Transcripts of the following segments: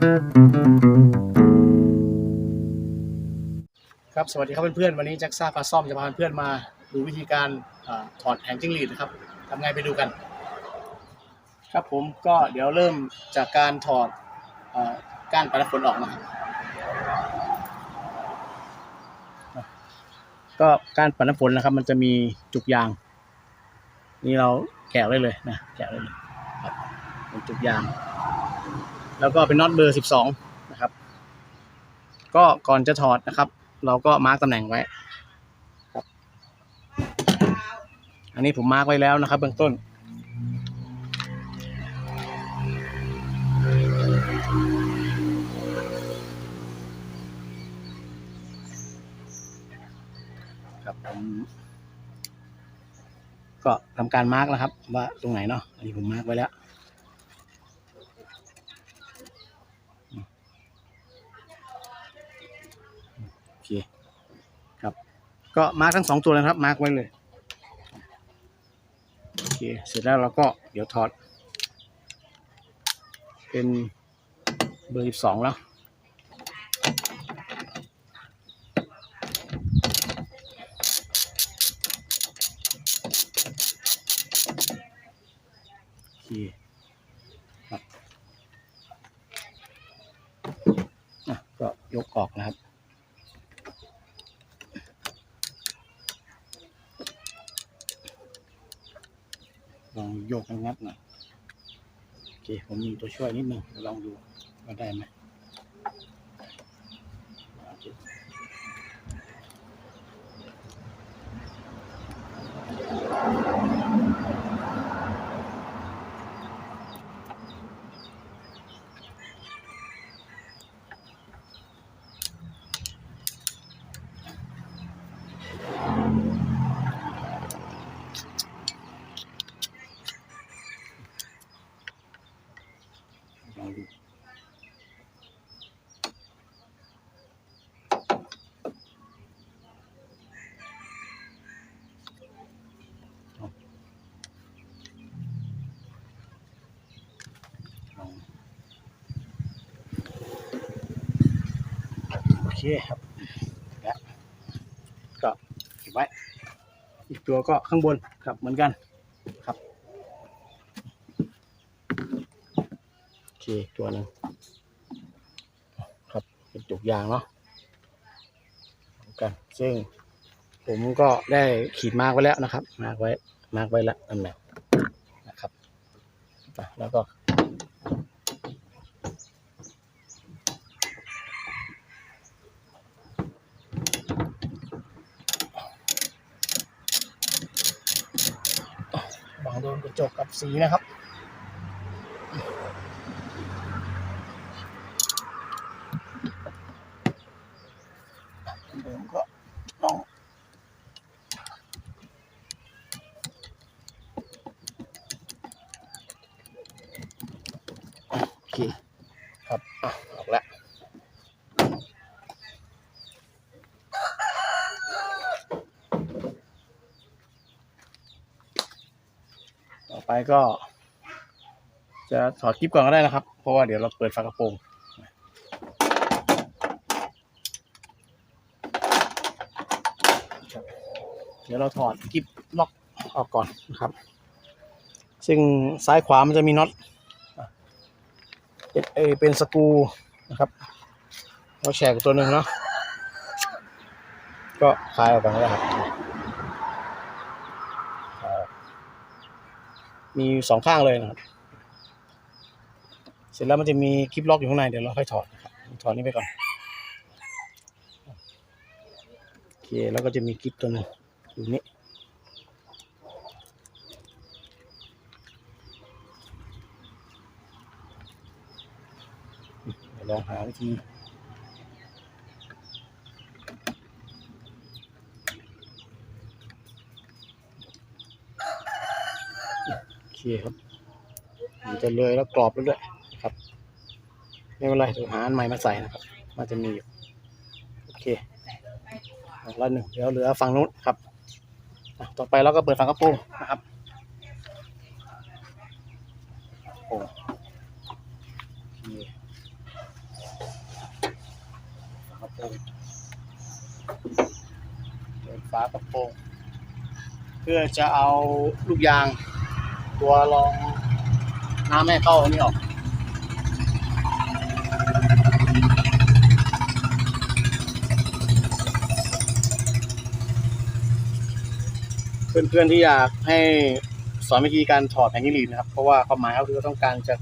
ครับสวัสดีครับเพื่อนๆวันนี้แจ็คซ่าพาซ่อมจะพาเพื่อนมาดูวิธีการอถอดแผงจิ้งหรีดนะครับทำไงไปดูกัน ครับผมก็เดี๋ยวเริ่มจากการถอดอก้านปลายน้ำฝนออกนะครับก็ก้านปลายน้ำฝนนะครับ มันจะมีจุกยาง นี่เราแกะได้เลยนะแกะได้เลยครับเป็นจุกยาง แล้วก็เป็นน็อตเบอร์สิบสองนะครับ ก็ก่อนจะถอดนะครับ เราก็มาร์กตำแหน่งไว้อันนี้ผมมาร์กไว้แล้วนะครับ เบื้องต้น ครับผมก็ทำการมาร์กแล้วครับ ว่าตรงไหนเนาะอันนี้ผมมาร์กไว้แล้ว โอเค ครับ ก็มาร์กทั้งสองตัวเลยนะครับ มาร์กไว้เลยโอเคเสร็จแล้วเราก็เดี๋ยวถอด เป็นเบอร์สิบสองแล้วก็ยกออกนะครับ ลอง โยกงัดหน่อยโอเคผมมีตัวช่วยนิดนึงลองดูว่าได้ไหมโอเคลองดูเอาลองโอ เคครับแล้วก็เก็บไว้ อีกตัวก็ข้างบนครับเหมือนกันครับโอเคตัวหนึ่งครับเป็นจุกยางเนาะเหมือนกันซึ่งผมก็ได้ขีดมาร์กไว้แล้วนะครับ มาร์กไว้มาร์กไว้แล้วตำแหน่งนะครับอะแล้วก็บังโดนกระจกกับ สีนะครับ เดิมก็ต้องโอเคครับอะออ ก็ จะถอดคลิปก่อนก็ได้นะครับ เพราะว่าเดี๋ยวเราเปิดฝากระโปรงเดี๋ยวเราถอดกิบล็อกออกก่อนนะครับ ซึ่งซ้ายขวามันจะมีน็อตเป็นเอเป็นสกรูนะครับเราแชกตัวหนึ่งเนาะก็คลายออกก่อนก็ได้ครับคลายออก มีสองข้างเลยนะครับ เสร็จแล้วมันจะมีคลิปล็อกอยู่ข้างในเดี๋ยวเราค่อยถอดนะครับถอดนี้ไปก่อนโอเคแล้วก็จะมีคลิปตัวหนึงอยู่นี่ลองหาวิธี เคครับมันจะเลยแล้วกรอบแล้วด้วยครับ ไม่เป็นไรเดี๋ยวหาอันใหม่มาใส่นะครับ มันจะมีอยู่ โอเคออกแล้วหนึ่งเดี๋ยวเหลือฝั่งนู้นครับ ต่อไปเราก็เปิดฝากระโปรงนะครับโอ้โอเคกระโปรงเปิดฝากระโปรงเพื่อจะเอาลูกยาง ตัวรองน้ำแม่เข้าอันนี้ออกเพื่อนๆที่อยากให้สอนวิธีการถอดแผงยิลีนะครับ เพราะว่าความหมายเขาคือต้องการจะ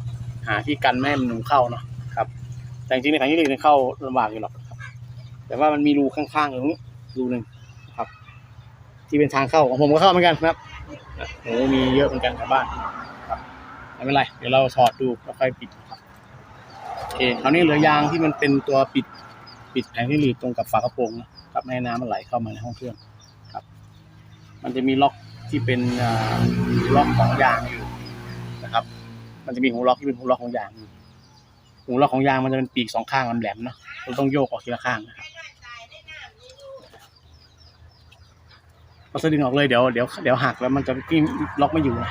หาที่กันไม่ให้มันหนุนเข้าเนาะครับ แต่จริงๆในแผงยิลีมันเข้าลำบากอยู่หรอกครับ แต่ว่ามันมีรูข้างๆอยู่ตรงนี้รูหนึ่งครับ ที่เป็นทางเข้าของผมก็เข้าเหมือนกันครับ โอ้มีเยอะเหมือนกันแถวบ้านครับไม่เป็นไร เดี๋ยวเราถอดดูแล้วค่อยปิดครับโอเคคราวนี้เหลือยางที่มันเป็นตัวปิดปิดแผงยิลีดตรงกับฝากระโปรงนะครับไม่ให้น้ำมันไหลเข้ามาในห้องเครื่องครับ มันจะมีล็อกที่เป็นล็อกของยางอยู่นะครับ มันจะมีหูล็อกที่เป็นหูล็อกของยางอยู่หูล็อกของยางมันจะเป็นปีกสองข้างมันแหลมๆเนาะเราต้องโยกออกทีละข้างนะครับ พอสะดึงออกเลยเดี๋ยวเดี๋ยวเดี๋ยวหักแล้วมันจะกิ้งล็อกไม่อยู่นะ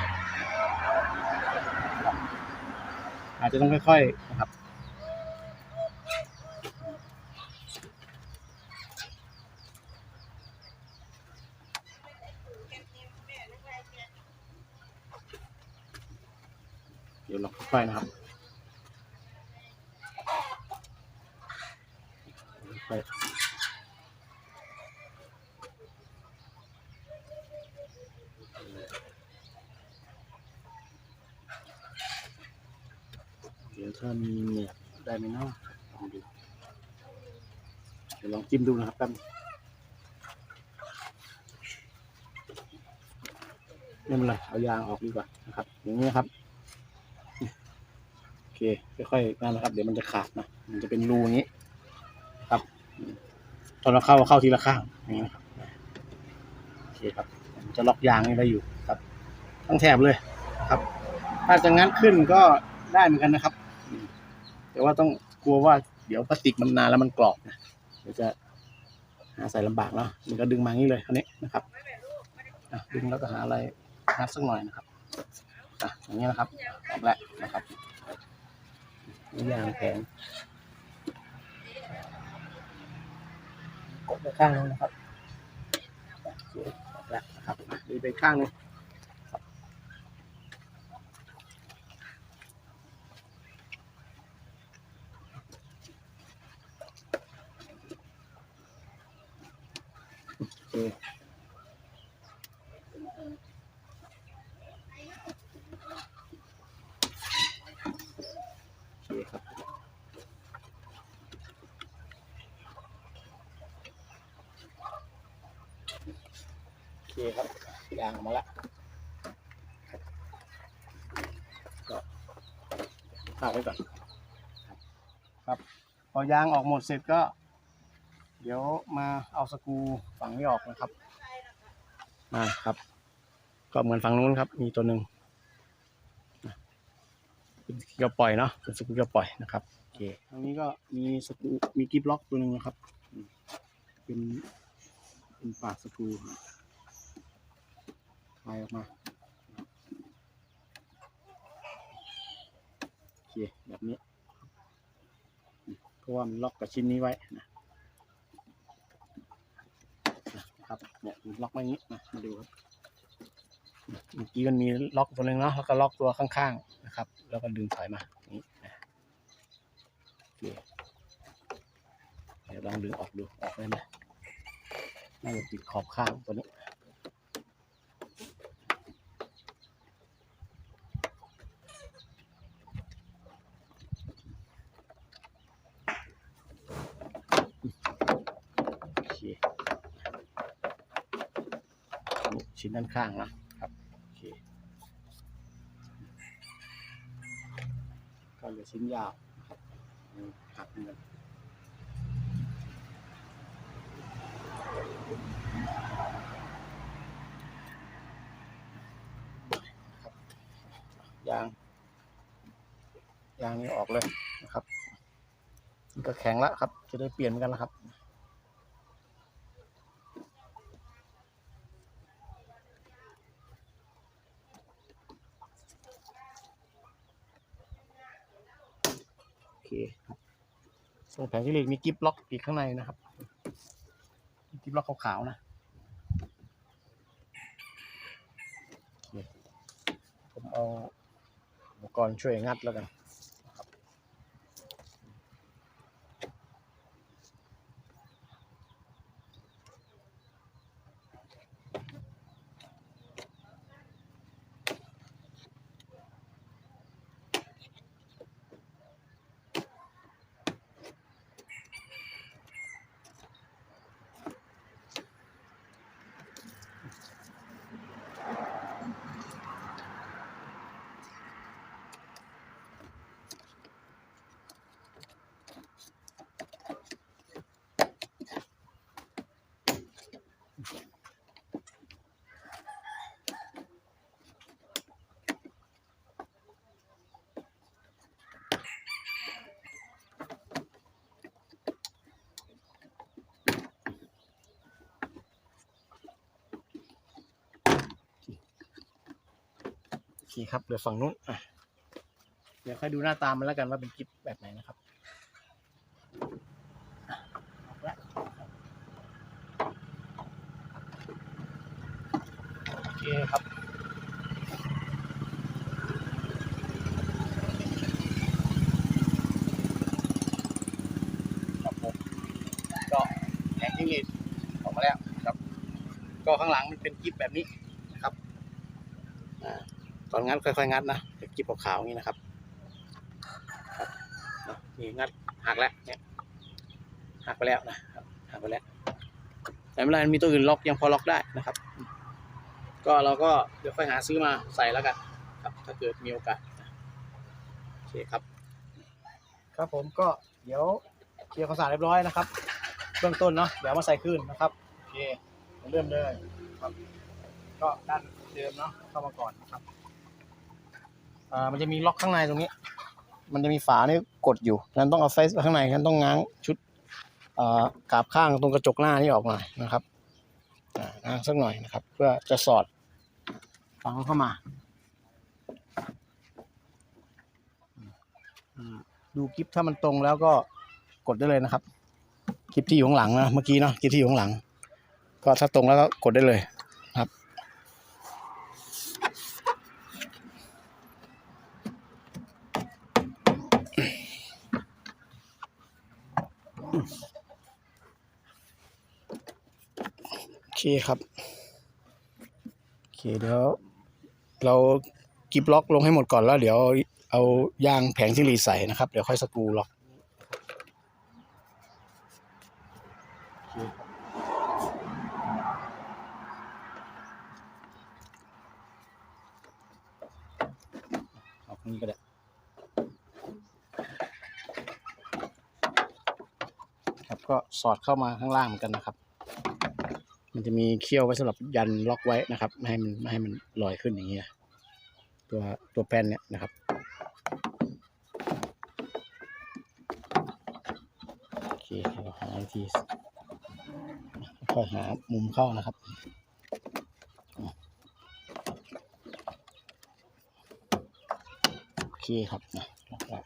อาจจะต้องค่อยๆนะครับเดี๋ยวล็อกค่อยๆนะครับค่อยเดี๋ยวถ้ามีเหนียบได้ไหมเนาะลองดูเดี๋ยวลอง จิ้มดูนะครับแป๊บนึงไม่เป็นไรเอายางออกดีกว่านะครับ อย่างนี้ครับโอเคค่อยๆนั่นนะครับ เดี๋ยวมันจะขาดนะมันจะเป็นรูนี้ ครับตอนเราเข้าเข้าทีละข้างอย่างนี้นะครับโอเคครับ จะล็อกยางนี่ได้อยู่ครับทั้งแถบเลยครับ ถ้าจะงัดขึ้นก็ได้เหมือนกันนะครับ แต่ว่าต้องกลัวว่าเดี๋ยวพลาสติกมันนานแล้วมันกรอบนะ ดี๋ยวจะหาใส่ลำบากเนาะมันก็ดึงมางี้เลยอันนี้นะครับดึงแล้วก็หาอะไรงัดสักหน่อยนะครับอะอย่างนี้นะครับออกแล้วนะครับนี่ยางแข็งกดไปข้างนึงนะครับออกแล้วนะครับดีไปข้างนึงครับโอเคโอเคครับ โอเคครับยางออกมาแล้วครับก็ฝากไว้ก่อนครับครับ พอ ยางออกหมดเสร็จก็ เดี๋ยวมาเอาสกรูฝั่งนี้ออกนะครับ มาครับ ก็เหมือนฝั่งนู้นครับ มีตัวหนึ่งนะเป็นสกรูปล่อยเนาะเป็นสกรูปล่อยนะครับโอเคตรงนี้ก็มีสกรูมีกิฟล็อกตัวหนึ่งนะครับอืมเป็นเป็นปากสกรูคลายออกมาโอเคแบบนี้อืมเพ ราะว่ามันล็อกกับชิ้นนี้ไว้นะครับเนี่ยมันล็อกไว้อย่างนี้นะมาดูครับเมื่อกี้มันมีล็อกตัวนึงเนาะแล้วก็ล็อกตัวข้างๆนะครับ แล้วก็ดึงถอยมาอย่างนี้นะเคเดี๋ยวลองดึงออกดูออกได้ไหมน่าจะติดขอบข้างตัวนี้ โอเคอันนี้ชิ้น ด้านข้างนะครับโอเคก็เหลือชิ้นยาวนะครับหักเหมือนยางยางนี้ออกเลยนะครับ ก็แข็งแล้วครับ จะได้เปลี่ยนเหมือนกันแล้วครับ โอเคครับตรงแผงที่เหล็กมีกิฟล็อกอีกข้างในนะครับกิฟล็อกขาวๆนะผมเอาอุปกรณ์ช่วยงัดแล้วกัน โอเคครับเหลือฝั่งนู้นอะเดี๋ยวค่อยดูหน้าตามมันแล้วกันว่าเป็นกิฟแบบไหนนะครับอะออกละโอเคครับ ครับผมก็แผงจิ้งหรีดออกมาแล้วครับ ก็ข้างหลังมันเป็นกิฟแบบนี้นะครับอ่าต อนงัดค่อยๆงัดนะเป็นกิฟขาวๆอย่างนี้นะครับนี่งัดหักแล้วเนี่ยหักไปแล้วนะหักไปแล้วแต่ไม่เป็นไรมีตัวอื่นล็อกยังพอล็อกได้นะครับ ก็เราก็เดี๋ยวค่อยหาซื้อมาใส่แล้วกันครับ ถ้าเกิดมีโอกาสโอเคครับ ครับผมก็เดี๋ยวเคลียร์ความสะอาดเรียบร้อยนะครับเบื้องต้นเนาะเดี๋ยวมาใส่ขึ้นนะครับโอเคเริ่มเลยครับ ก็ด้านเดิมเนาะเข้ามาก่อนนะครับ อ่ามันจะมีล็อกข้างในตรงนี้ มันจะมีฝาเนี่ยกดอยู่นั้นต้องเอาไฟข้างในนั้นต้องง้างชุดอ่ากาบข้างตรงกระจกหน้านี่ออกมานะครับอ่าง้างสักหน่อยนะครับ เพื่อจะสอดฝังเข้ามาดูกิฟถ้ามันตรงแล้วก็กดได้เลยนะครับคลิปที่อยู่ข้างหลังนะเมื่อกี้เนาะคลิปที่อยู่ข้างหลัง ก็ถ้าตรงแล้วก็กดได้เลย ครับโอเคครับโอเคเดี๋ยว เรากิบล็อกลงให้หมดก่อนแล้ว เดี๋ยวเอายางแผงที่รีใส่นะครับ เดี๋ยวค่อยสกรูล็อกเอาข้างนี้ก็ได้ครับก็สอดเข้ามาข้างล่างเหมือนกันนะครับ มันจะมีเขี้ยวไว้สำหรับยันล็อกไว้นะครับ ไม่ให้มันไม่ให้มันลอยขึ้นอย่างเงี้ยตัวตัวแป้นเนี่ยนะครับโอเคเราหาวิธีค่อยหามุมเข้านะครับโอเคครับนะแล้วก็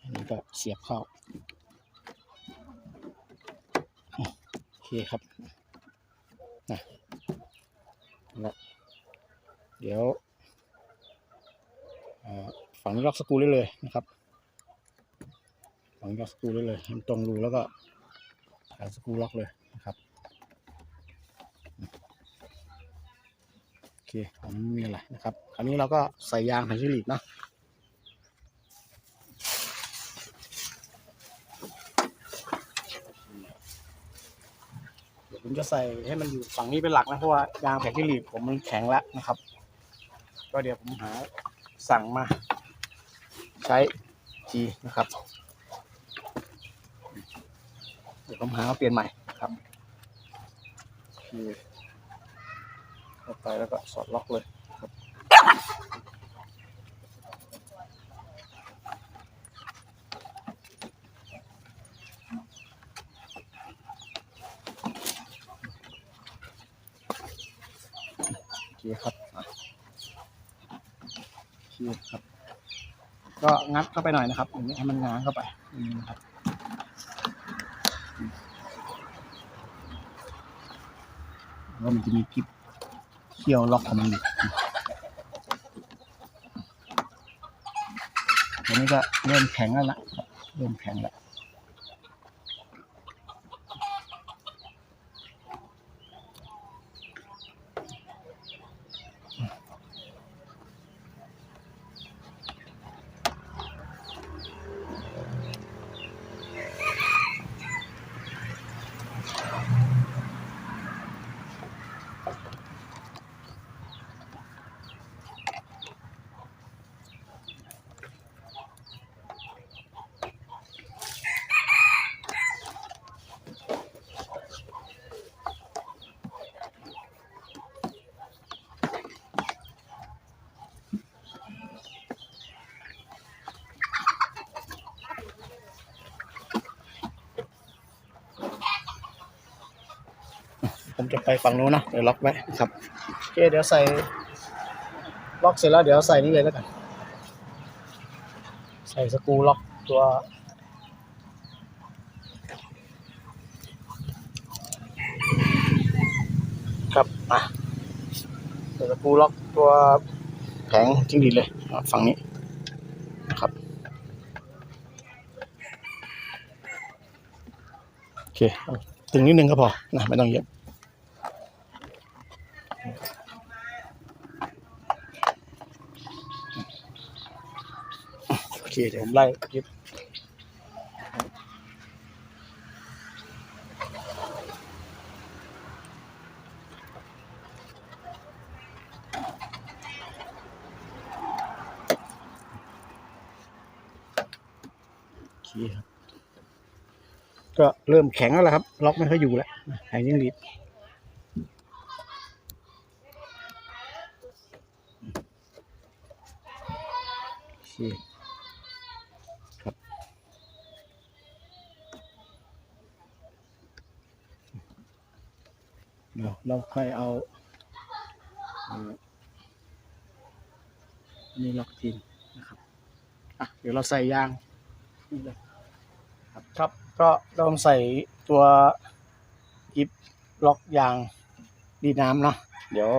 อันนี้ก็เสียบเข้าโอเคครับ นะแล้วเดี๋ยวฝังล็อกสกูได้เลยนะครับฝังล็อกสกูได้เลยให้ตรงรูแล้วก็หาสกูล็อกเลยนะครับโอเคผมม่มีอะไรนะครับ คราวนี้เราก็ใส่ยางไฮดรอลิกเนาะ เดี๋ยว ผมจะใส่ให้มันอยู่ฝั่งนี้เป็นหลักนะเพราะว่ายางแผงที่หลีบผมมันแข็งแล้วนะครับ ก็เดี๋ยวผมหาสั่งมา ใช้ทีนะครับ เดี๋ยวผมหาเปลี่ยนใหม่ครับโอเคเข้าไปแล้วก็สอดล็อกเลยครับโอเคครับอะโอเคครับ ก็งัดเข้าไปหน่อยนะครับอย่างนี้ให้มันง้างเข้าไปอย่างนี้นะครับแล้วมันจะมีกิ๊บเขี่ยวล็อกของมันอยู่ตอนนี้ก็เริ่มแข็งแล้วละเริ่มแข็งแล้ว ผมจะไปฝั่งนู้นนะเดี๋ยวล็อกไว้ครับโอเคเดี๋ยวใส่ล็อกเสร็จแล้วเดี๋ยวใส่นี่เลยแล้วกัน ใส่สกรูล็อกตัวครับอะใส่สกรูล็อกตัวแผงจิ้งหรีดเลยอะฝั่งนี้นะครับโอเคเอาตึงนิดนึงก็พอนะไม่ต้องเยอะ เคเดี๋ยวผมไล่ยึดโอเคครับก็เริ่มแข็งแล้วล่ะครับ ล็อกไม่ค่อยอยู่แล้วแข็งยิ่งดีด เดี๋ยวเราค่อยเอาอันนี่ล็อกทีนนะครับอะเดี๋ยวเราใส่ยางครับครับก็ต้องใส่ตัวกิฟล็อกยางดีน้ำเนาะเดี๋ยว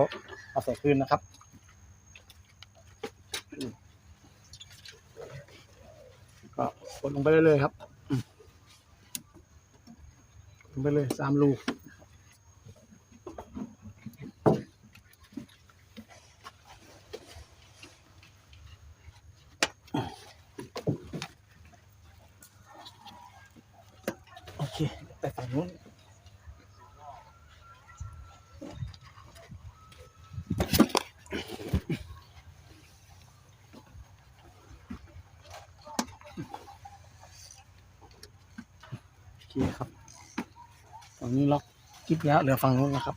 เอาใส่คืนนะครับก็กดลงไปเรื่อยๆครับลงไปเลยสามลูก โอเค ไปฝั่งนู้นโอเคครับฝั่งนี้ล็อกกิ๊บแล้วเหลือฝั่งนู้นนะครับ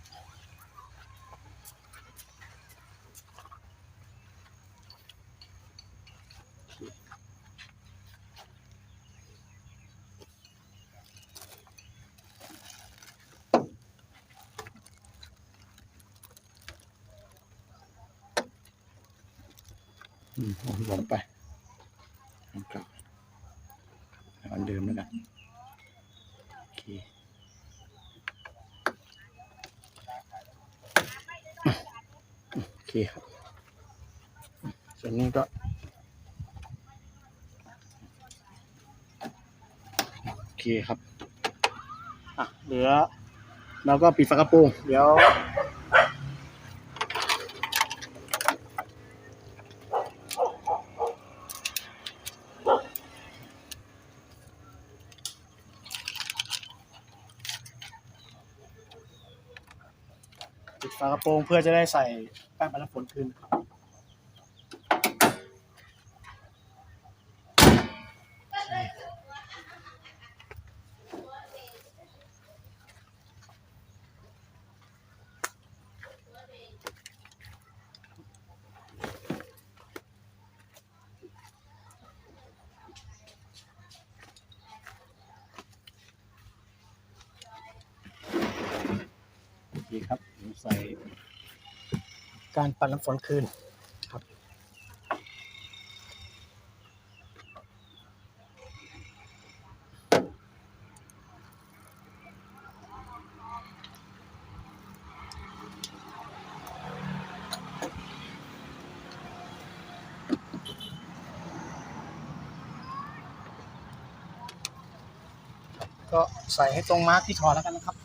อืมผมลงไปอันะครับอันเดิมแล้วกันโอเคโอเคครับส่วนนี้ก็โอเคครับ อะ เหลือ เราก็ปิดฝากระโปรง เดี๋ยว ฝากระโปรงเพื่อจะได้ใส่แป้งบรรลัฝนคืนครับ ปันน้ำฝนคืนครับก็ใส่ให้ตรงมาร์กที่ถอดแล้วกันนะครับ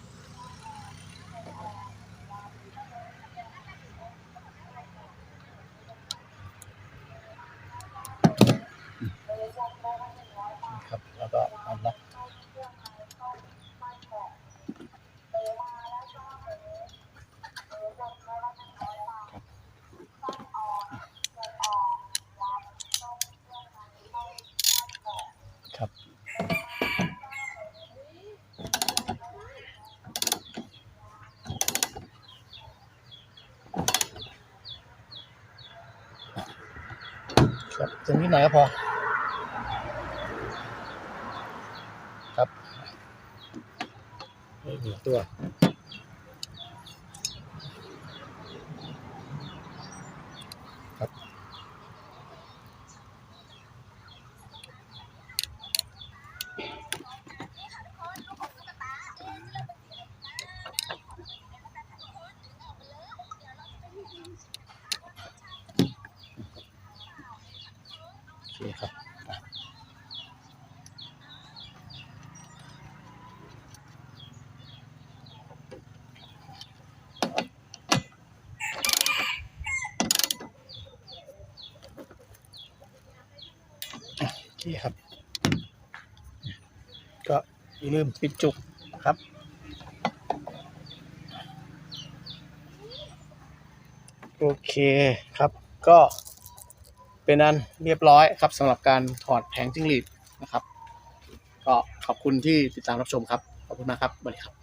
ครับตรงนี้หน่อยก็พอ ครับนี่หนึ่งตัว โอเครับอ่ครับ ก็อย่าลืมปิดจุกครับ โอเคครับก็ เป็นอันเรียบร้อยครับสำหรับการถอดแผงจิ้งหรีดนะครับ ก็ขอบคุณที่ติดตามรับชมครับ ขอบคุณมากครับสวัสดีครับ